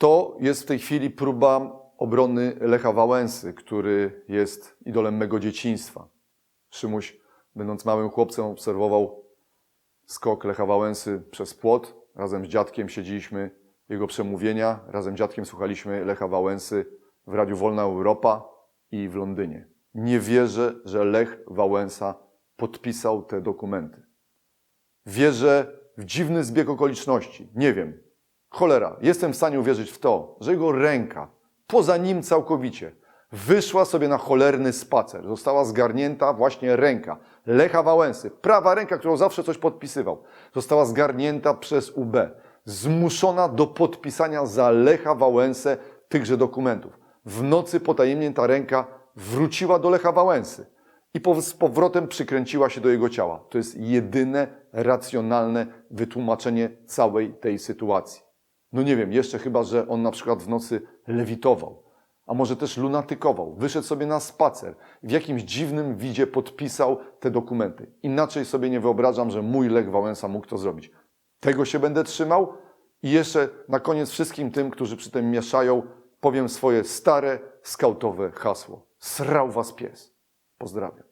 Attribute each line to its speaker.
Speaker 1: To jest w tej chwili próba obrony Lecha Wałęsy, który jest idolem mego dzieciństwa. Szymuś, będąc małym chłopcem, obserwował skok Lecha Wałęsy przez płot. Razem z dziadkiem siedzieliśmy jego przemówienia. Razem z dziadkiem słuchaliśmy Lecha Wałęsy w Radiu Wolna Europa i w Londynie. Nie wierzę, że Lech Wałęsa podpisał te dokumenty. Wierzę w dziwny zbieg okoliczności. Nie wiem. Cholera, jestem w stanie uwierzyć w to, że jego ręka, poza nim całkowicie, wyszła sobie na cholerny spacer. Została zgarnięta właśnie ręka Lecha Wałęsy, prawa ręka, którą zawsze coś podpisywał. Została zgarnięta przez UB, zmuszona do podpisania za Lecha Wałęsę tychże dokumentów. W nocy potajemnie ta ręka wróciła do Lecha Wałęsy i z powrotem przykręciła się do jego ciała. To jest jedyne racjonalne wytłumaczenie całej tej sytuacji. No nie wiem, jeszcze chyba, że on na przykład w nocy lewitował, a może też lunatykował, wyszedł sobie na spacer, w jakimś dziwnym widzie podpisał te dokumenty. Inaczej sobie nie wyobrażam, że mój Lech Wałęsa mógł to zrobić. Tego się będę trzymał i jeszcze na koniec wszystkim tym, którzy przy tym mieszają, powiem swoje stare, skautowe hasło. Srał was pies. Pozdrawiam.